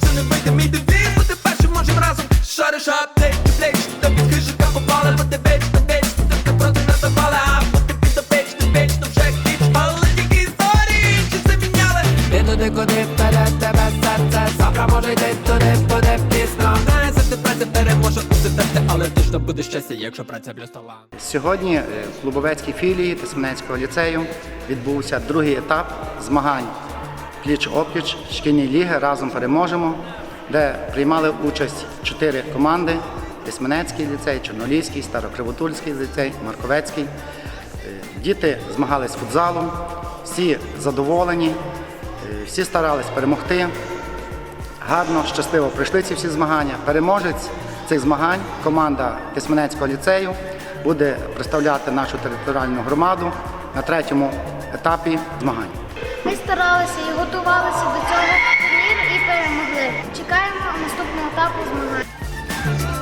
це не вийде мій Бути першим можем разом. Шариш аптеч, ти плеч Та під хижака попала, бо ти беч, ти беч Ти проти нас напала, а бути під допеч, ти беч, то вже кіч Але тільки історії, чи це міняли? Ти туди, куди вперед тебе серце. Завтра може йти туди, буде пізно. Не завжди праця переможе у серце Але точно буде щастя, якщо праця плюс талант Сьогодні е, в Клубовецькій філії Тисменецького ліцею відбувся другий етап змагань пліч-опліч шкільні ліги разом переможемо, де приймали участь чотири команди: Тисменецький ліцей, Чорноліський, Старокривотульський ліцей, Марковецький. Е, Діти змагались футзалом, всі задоволені, е, всі старались перемогти. Гарно, щасливо пройшли ці всі змагання. Переможець цих змагань, команда Тисменецького ліцею, буде представляти нашу територіальну громаду на третьому етапі змагань старалися і готувалися до цього турніру і перемогли. Чекаємо наступного етапу змагань.